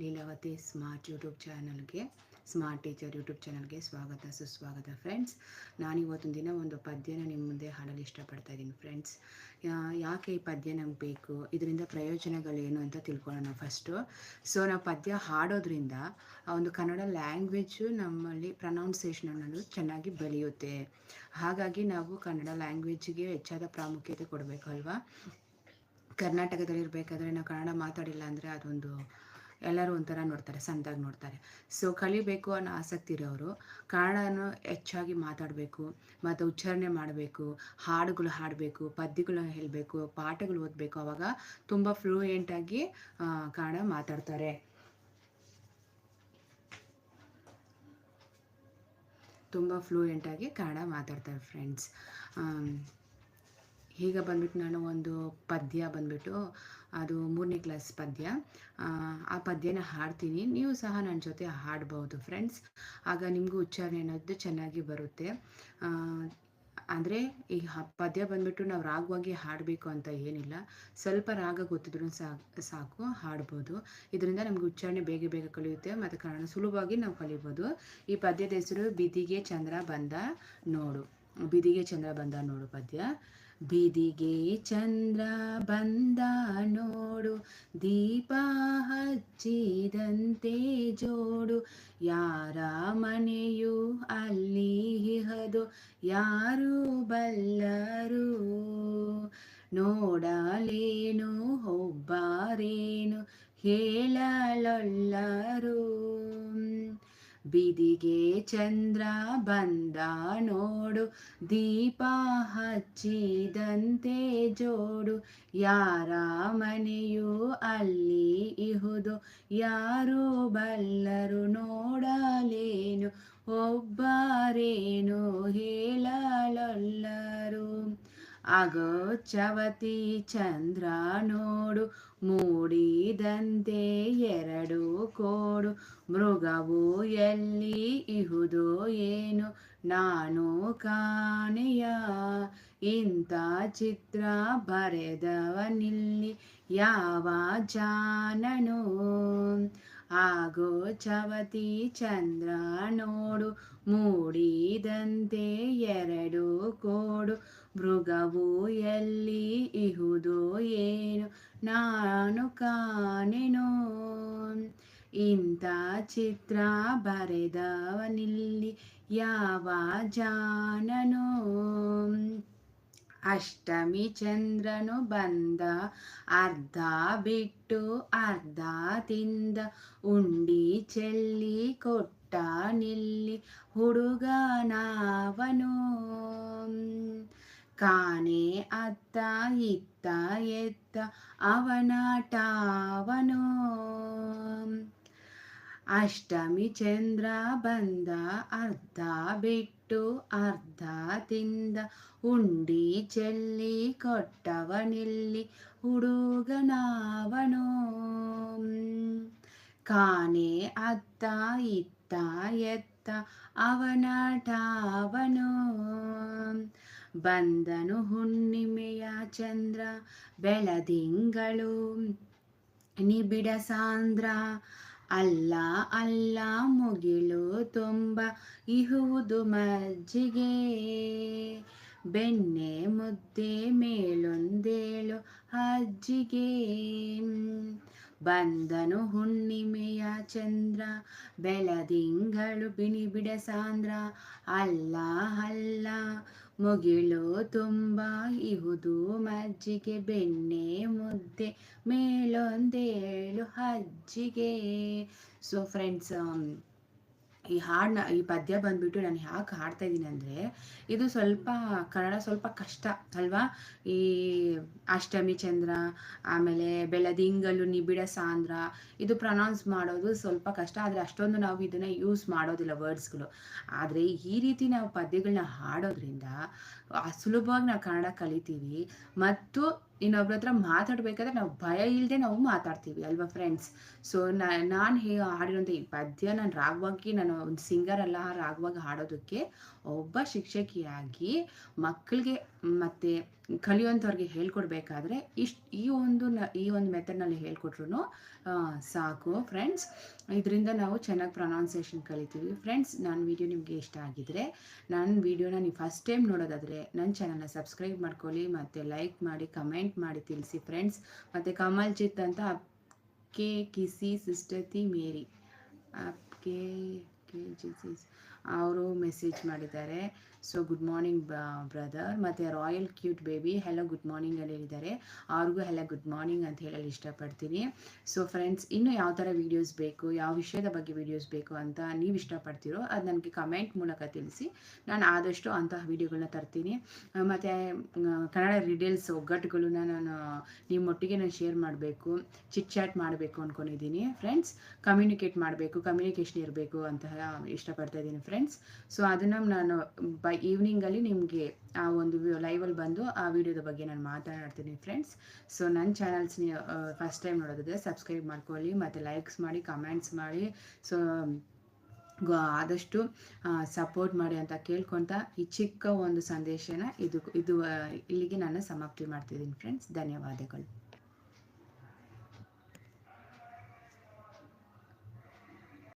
Leelavathi smart YouTube ಚಾನಲ್ಗೆ, smart teacher YouTube ಚಾನಲ್ಗೆ ಸ್ವಾಗತ, ಸುಸ್ವಾಗತ ಫ್ರೆಂಡ್ಸ್. ನಾನು ಇವತ್ತೊಂದು ದಿನ ಒಂದು ಪದ್ಯನ ನಿಮ್ಮ ಮುಂದೆ ಹಾಡಲು ಇಷ್ಟಪಡ್ತಾ ಇದ್ದೀನಿ ಫ್ರೆಂಡ್ಸ್. ಯಾಕೆ ಈ ಪದ್ಯ ನಮ್ಗೆ ಬೇಕು? ಇದರಿಂದ ಪ್ರಯೋಜನಗಳೇನು ಅಂತ ತಿಳ್ಕೊಳ್ಳೋಣ ಫಸ್ಟು. ಸೊ, ನಾವು ಪದ್ಯ ಹಾಡೋದ್ರಿಂದ ಆ ಒಂದು ಕನ್ನಡ ಲ್ಯಾಂಗ್ವೇಜು ನಮ್ಮಲ್ಲಿ ಪ್ರನೌನ್ಸೇಷನ್ ಅನ್ನೋದು ಚೆನ್ನಾಗಿ ಬೆಳೆಯುತ್ತೆ. ಹಾಗಾಗಿ ನಾವು ಕನ್ನಡ ಲ್ಯಾಂಗ್ವೇಜ್ಗೆ ಹೆಚ್ಚಾದ ಪ್ರಾಮುಖ್ಯತೆ ಕೊಡಬೇಕಲ್ವಾ ಕರ್ನಾಟಕದಲ್ಲಿ ಇರಬೇಕಾದ್ರೆ ನಾವು ಕನ್ನಡ ಮಾತಾಡಿಲ್ಲ ಅಂದರೆ ಅದೊಂದು ಎಲ್ಲರೂ ಒಂಥರ ನೋಡ್ತಾರೆ, ಸಂದಾಗಿ ನೋಡ್ತಾರೆ. ಸೊ ಕಲಿಬೇಕು ಅನ್ನೋ ಆಸಕ್ತಿ ಇರೋರು ಕನ್ನಡನ ಹೆಚ್ಚಾಗಿ ಮಾತಾಡಬೇಕು, ಮತ್ತು ಉಚ್ಚಾರಣೆ ಮಾಡಬೇಕು, ಹಾಡುಗಳು ಹಾಡಬೇಕು, ಪದ್ಯಗಳು ಹೇಳಬೇಕು, ಪಾಠಗಳು ಓದಬೇಕು. ಅವಾಗ ತುಂಬ ಫ್ಲೂಯೆಂಟಾಗಿ ಕನ್ನಡ ಮಾತಾಡ್ತಾರೆ. ತುಂಬ ಫ್ಲೂಯೆಂಟಾಗಿ ಕನ್ನಡ ಮಾತಾಡ್ತಾರೆ ಫ್ರೆಂಡ್ಸ್ ಈಗ ಬಂದ್ಬಿಟ್ಟು ನಾನು ಒಂದು ಪದ್ಯ ಬಂದ್ಬಿಟ್ಟು, ಅದು ಮೂರನೇ ಕ್ಲಾಸ್ ಪದ್ಯ. ಆ ಪದ್ಯನ ಹಾಡ್ತೀನಿ. ನೀವು ಸಹ ನನ್ನ ಜೊತೆ ಹಾಡ್ಬೋದು ಫ್ರೆಂಡ್ಸ್ ಆಗ ನಿಮಗೂ ಉಚ್ಚಾರಣೆ ಅನ್ನೋದು ಚೆನ್ನಾಗಿ ಬರುತ್ತೆ. ಅಂದರೆ ಈ ಪದ್ಯ ಬಂದ್ಬಿಟ್ಟು ನಾವು ರಾಗವಾಗಿ ಹಾಡಬೇಕು ಅಂತ ಏನಿಲ್ಲ. ಸ್ವಲ್ಪ ರಾಗ ಗೊತ್ತಿದ್ರು ಸಾಕು ಸಾಕು, ಹಾಡ್ಬೋದು. ಇದರಿಂದ ನಮ್ಗೆ ಉಚ್ಚಾರಣೆ ಬೇಗ ಬೇಗ ಕಲಿಯುತ್ತೆ. ಮತ್ತು ಕನ್ನಡ ಸುಲಭವಾಗಿ ನಾವು ಕಲಿಬೋದು. ಈ ಪದ್ಯದ ಹೆಸರು ಬಿದಿಗೆ ಚಂದ್ರ ಬಂದ ನೋಡು. ಬಿದಿಗೆ ಚಂದ್ರ ಬಂದ ನೋಡು ಪದ್ಯ. ಬಿದಿಗೆ ಚಂದ್ರ ಬಂದ ನೋಡು, ದೀಪ ಹಚ್ಚಿದಂತೆ ಜೋಡು. ಯಾರ ಮನೆಯು ಅಲ್ಲಿ ಇಹದು ಯಾರು ಬಲ್ಲರು? ನೋಡಲೇನು ಒಬ್ಬರೇನು ಹೇಳಲೊಲ್ಲರು? ಬಿದಿಗೆ ಚಂದ್ರ ಬಂದ ನೋಡು, ದೀಪ ಹಚ್ಚಿದಂತೆ ಜೋಡು. ಯಾರ ಮನೆಯೂ ಅಲ್ಲಿ ಇಹುದು, ಯಾರು ಬಲ್ಲರು ನೋಡಲೇನು? ಒಬ್ಬರೇನು ಹೇಳಲೊಲ್ಲರು? ಆಗೋ ಚವತಿ ಚಂದ್ರ ನೋಡು, ಮೂಡಿದಂತೆ ಎರಡು ಕೋಡು. ಮೃಗವು ಎಲ್ಲಿ ಇಹುದೋ ಏನು ನಾನು ಕಾಣೆಯ. ಇಂಥ ಚಿತ್ರ ಬರೆದವನಿಲ್ಲಿ ಯಾವ ಜಾನನು? ಆಗೋ ಚವತಿ ಚಂದ್ರ ನೋಡು, ಮೂಡಿದಂತೆ ಎರಡು ಕೋಡು. ಮೃಗವು ಎಲ್ಲಿ ಇಹುದೋ ಏನು ನಾನು ಕಾಣೆನೋ. ಇಂಥ ಚಿತ್ರ ಬರೆದವನಿಲ್ಲಿ ಯಾವ ಜಾನನೋ ಅಷ್ಟಮಿ ಚಂದ್ರನು ಬಂದ ಅರ್ಧ ಬಿಟ್ಟು ಅರ್ಧ ತಿಂದ ಉಂಡಿ ಚೆಲ್ಲಿ ಕೊಟ್ಟ ನಿಲ್ಲಿ ಹುಡುಗನಾವನು. ಕಾನೆ ಅತ್ತ ಇತ್ತ ಎತ್ತ ಅವನಾಟಾವನು ಅಷ್ಟಮಿ ಚಂದ್ರ ಬಂದ ಅರ್ಧ ಬಿಟ್ಟು ಅರ್ಧ ತಿಂದ ಉಂಡಿ ಚೆಲ್ಲಿ ಕೊಟ್ಟವನಿಲ್ಲಿ ಹುಡುಗನಾವನು. ಕಾನೆ ಅತ್ತ ಇತ್ತ ಎತ್ತ ಅವನಾಟಾವನು ಬಂದನು ಹುಣ್ಣಿಮೆಯ ಚಂದ್ರ ಬೆಳದಿಂಗಳು. ನಿಬಿಡ ಸಾಂದ್ರ, ಅಲ್ಲ ಅಲ್ಲ, ಮುಗಿಲು ತುಂಬ ಇಹುವುದು ಮಜ್ಜಿಗೆ. ಬೆಣ್ಣೆ ಮುದ್ದೆ ಮೇಲೊಂದೇಳು ಅಜ್ಜಿಗೆ. ಬಂದನು ಹುಣ್ಣಿಮೆಯ ಚಂದ್ರ ಬೆಳದಿಂಗಳು, ಬಿಣಿಬಿಡ ಸಾಂದ್ರ, ಅಲ್ಲ ಅಲ್ಲ ಮುಗಿಲು ತುಂಬ ಇಹುದು ಮಜ್ಜಿಗೆ ಬೆಣ್ಣೆ ಮುದ್ದೆ ಮೇಲೊಂದೇಳು ಹಜ್ಜಿಗೆ ಸೊ ಫ್ರೆಂಡ್ಸ್ ಈ ಹಾಡನ್ನ ಈ ಪದ್ಯ ಬಂದ್ಬಿಟ್ಟು ನಾನು ಯಾಕೆ ಹಾಡ್ತಾ ಇದ್ದೀನಿ ಅಂದರೆ, ಇದು ಸ್ವಲ್ಪ ಕನ್ನಡ ಸ್ವಲ್ಪ ಕಷ್ಟ, ಅಲ್ವಾ? ಈ ಅಷ್ಟಮಿ ಚಂದ್ರ, ಆಮೇಲೆ ಬೆಳದಿಂಗಲು ನಿಬಿಡ ಸಾಂದ್ರ, ಇದು ಪ್ರೊನೌನ್ಸ್ ಮಾಡೋದು ಸ್ವಲ್ಪ ಕಷ್ಟ, ಆದರೆ ಅಷ್ಟೊಂದು ನಾವು ಇದನ್ನು ಯೂಸ್ ಮಾಡೋದಿಲ್ಲ ವರ್ಡ್ಸ್ಗಳು ಆದರೆ ಈ ರೀತಿ ನಾವು ಪದ್ಯಗಳನ್ನ ಹಾಡೋದ್ರಿಂದ ಸುಲಭವಾಗಿ ನಾವು ಕನ್ನಡ ಕಲಿತೀವಿ, ಮತ್ತು ಇನ್ನೊಬ್ರ ಹತ್ರ ಮಾತಾಡ್ಬೇಕಾದ್ರೆ ನಾವು ಭಯ ಇಲ್ಲದೆ ನಾವು ಮಾತಾಡ್ತೀವಿ ಅಲ್ವಾ ಫ್ರೆಂಡ್ಸ್ ಸೊ ನಾನು ಹೇಗೆ ಹಾಡಿರೋಂಥ ಈ ಪದ್ಯ ನಾನು ರಾಗವಾಗಿ, ನಾನು ಒಂದು ಸಿಂಗರ್ ಅಲ್ಲ, ರಾಗವಾಗಿ ಹಾಡೋದಕ್ಕೆ ಒಬ್ಬ ಶಿಕ್ಷಕಿಯಾಗಿ ಮಕ್ಕಳಿಗೆ ಮತ್ತು ಕಲಿಯುವಂಥವ್ರಿಗೆ ಹೇಳ್ಕೊಡ್ಬೇಕಾದ್ರೆ ಇಷ್ಟು ಈ ಒಂದು ನ, ಈ ಒಂದು ಮೆಥಡ್ನಲ್ಲಿ ಹೇಳ್ಕೊಟ್ರು ಸಾಕು ಫ್ರೆಂಡ್ಸ್. ಇದರಿಂದ ನಾವು ಚೆನ್ನಾಗಿ ಪ್ರೊನೌನ್ಸೇಷನ್ ಕಲಿತೀವಿ. ಫ್ರೆಂಡ್ಸ್ ನನ್ನ ವಿಡಿಯೋ ನಿಮಗೆ ಇಷ್ಟ ಆಗಿದ್ರೆ ನನ್ನ ವಿಡಿಯೋನ ನೀವು ಫಸ್ಟ್ ಟೈಮ್ ನೋಡೋದಾದರೆ ನನ್ನ ಚಾನಲ್ನ ಸಬ್ಸ್ಕ್ರೈಬ್ ಮಾಡ್ಕೊಳ್ಳಿ, ಮತ್ತು ಲೈಕ್ ಮಾಡಿ, ಕಮೆಂಟ್ ಮಾಡಿ ತಿಳಿಸಿ ಫ್ರೆಂಡ್ಸ್. ಮತ್ತು ಕಮಲ್ ಚಿತ್ ಅಂತ ಕೆ ಕಿಸಿ ಸಿಸ್ಟತಿ ಮೇರಿ. ಅಪ್ ಕೆ ಜಿಸಿಸ್ ಅವರು ಮೆಸೇಜ್ ಮಾಡಿದ್ದಾರೆ. ಸೊ ಗುಡ್ ಮಾರ್ನಿಂಗ್ ಬ್ರದರ್ ಮತ್ತು royal cute baby hello good morning ಅಲ್ಲಿ ಹೇಳಿದ್ದಾರೆ. ಅವ್ರಿಗೂ ಹೆಲೋ ಗುಡ್ ಮಾರ್ನಿಂಗ್ ಅಂತ ಹೇಳಲು ಇಷ್ಟಪಡ್ತೀನಿ. ಸೊ ಫ್ರೆಂಡ್ಸ್ ಇನ್ನೂ ಯಾವ ಥರ ವೀಡಿಯೋಸ್ ಬೇಕು, ಯಾವ ವಿಷಯದ ಬಗ್ಗೆ ವೀಡಿಯೋಸ್ ಬೇಕು ಅಂತ ನೀವು ಇಷ್ಟಪಡ್ತೀರೋ ಅದು ನನಗೆ ಕಮೆಂಟ್ ಮೂಲಕ ತಿಳಿಸಿ. ನಾನು ಆದಷ್ಟು ಅಂತಹ ವೀಡಿಯೋಗಳನ್ನ ತರ್ತೀನಿ. ಮತ್ತು ಕನ್ನಡ ರಿಡೇಲ್ಸ್ ಒಗ್ಗಟ್ಟುಗಳನ್ನ ನಾನು ನಿಮ್ಮೊಟ್ಟಿಗೆ ನಾನು ಶೇರ್ ಮಾಡಬೇಕು ಚಿಟ್ ಚಾಟ್ ಮಾಡಬೇಕು ಅಂದ್ಕೊಂಡಿದ್ದೀನಿ ಫ್ರೆಂಡ್ಸ್ ಕಮ್ಯುನಿಕೇಟ್ ಮಾಡಬೇಕು ಕಮ್ಯುನಿಕೇಷನ್ ಇರಬೇಕು ಅಂತ ಇಷ್ಟಪಡ್ತಾ ಇದ್ದೀನಿ ಫ್ರೆಂಡ್ಸ್ ಸೊ ಅದನ್ನು ನಾನು ಬೈ ಈವ್ನಿಂಗಲ್ಲಿ ನಿಮಗೆ ಆ ಒಂದು ಲೈವಲ್ಲಿ ಬಂದು ಆ ವಿಡಿಯೋದ ಬಗ್ಗೆ ನಾನು ಮಾತನಾಡ್ತೀನಿ ಫ್ರೆಂಡ್ಸ್ ಸೊ ನನ್ನ ಚಾನಲ್ಸ್ ಫಸ್ಟ್ ಟೈಮ್ ನೋಡೋದಿದೆ ಸಬ್ಸ್ಕ್ರೈಬ್ ಮಾಡ್ಕೊಳ್ಳಿ, ಮತ್ತು ಲೈಕ್ಸ್ ಮಾಡಿ ಕಮೆಂಟ್ಸ್ ಮಾಡಿ. ಸೊ ಆದಷ್ಟು ಸಪೋರ್ಟ್ ಮಾಡಿ ಅಂತ ಕೇಳ್ಕೊತ ಈ ಚಿಕ್ಕ ಒಂದು ಸಂದೇಶನ ಇದು ಇದು ಇಲ್ಲಿಗೆ ನಾನು ಸಮಾಪ್ತಿ ಮಾಡ್ತಿದ್ದೀನಿ ಫ್ರೆಂಡ್ಸ್ ಧನ್ಯವಾದಗಳು.